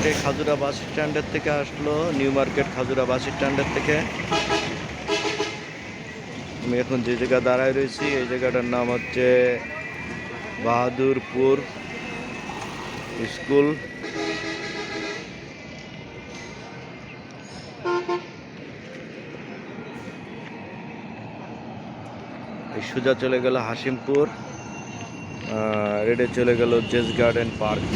আজকে খাজুরা বাস স্ট্যান্ডের থেকে আসলো, নিউ মার্কেট খাজুরা বাস স্ট্যান্ডের থেকে। আমি এখন যে জায়গা দাঁড়ায় রয়েছি, এই জায়গাটার নাম হচ্ছে বাহাদুরপুর স্কুল। সোজা চলে গেল হাসিমপুর রেডে চলে গেল Jess garden park.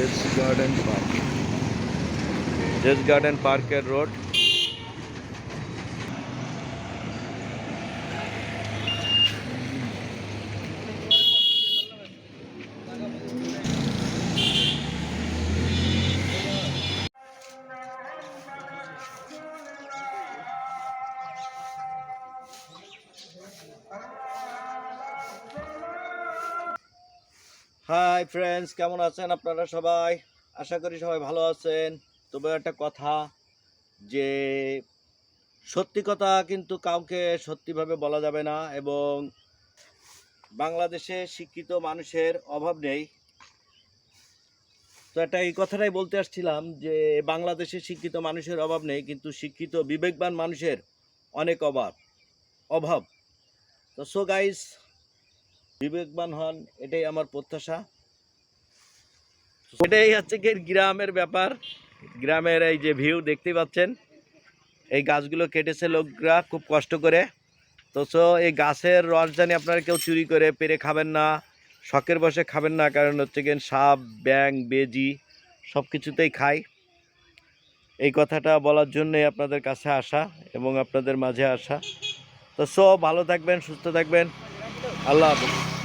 Jess garden park Jess garden পার্কের রোড হাই ফ্রেন্ডস কেমন আছেন আপনারা সবাই? আশা করি সবাই ভালো আছেন। তবে একটা কথা যে, সত্যি কথা কিন্তু কাউকে সত্যিভাবে বলা যাবে না এবং বাংলাদেশে শিক্ষিত মানুষের অভাব নেই। তো একটা এই কথাটাই বলতে আসছিলাম যে, বাংলাদেশে শিক্ষিত মানুষের অভাব নেই, কিন্তু শিক্ষিত বিবেকবান মানুষের অনেক অভাব অভাব। তো সো গাইস বিবেকবান হন, এটাই আমার প্রত্যাশা। এটাই হচ্ছে কি গ্রামের ব্যাপার। গ্রামের এই যে ভিউ দেখতে পাচ্ছেন, এই গাছগুলো কেটেছে লোকরা খুব কষ্ট করে। তো সো এই গাছের রস জানি আপনারা কেউ চুরি করে পেরে খাবেন না, শখের বসে খাবেন না, কারণ হচ্ছে গিয়ে সাপ ব্যাং বেজি সব কিছুতেই খায়। এই কথাটা বলার জন্যই আপনাদের কাছে আসা এবং আপনাদের মাঝে আসা। তো সো ভালো থাকবেন, সুস্থ থাকবেন। আল্লাহ হাফিজ।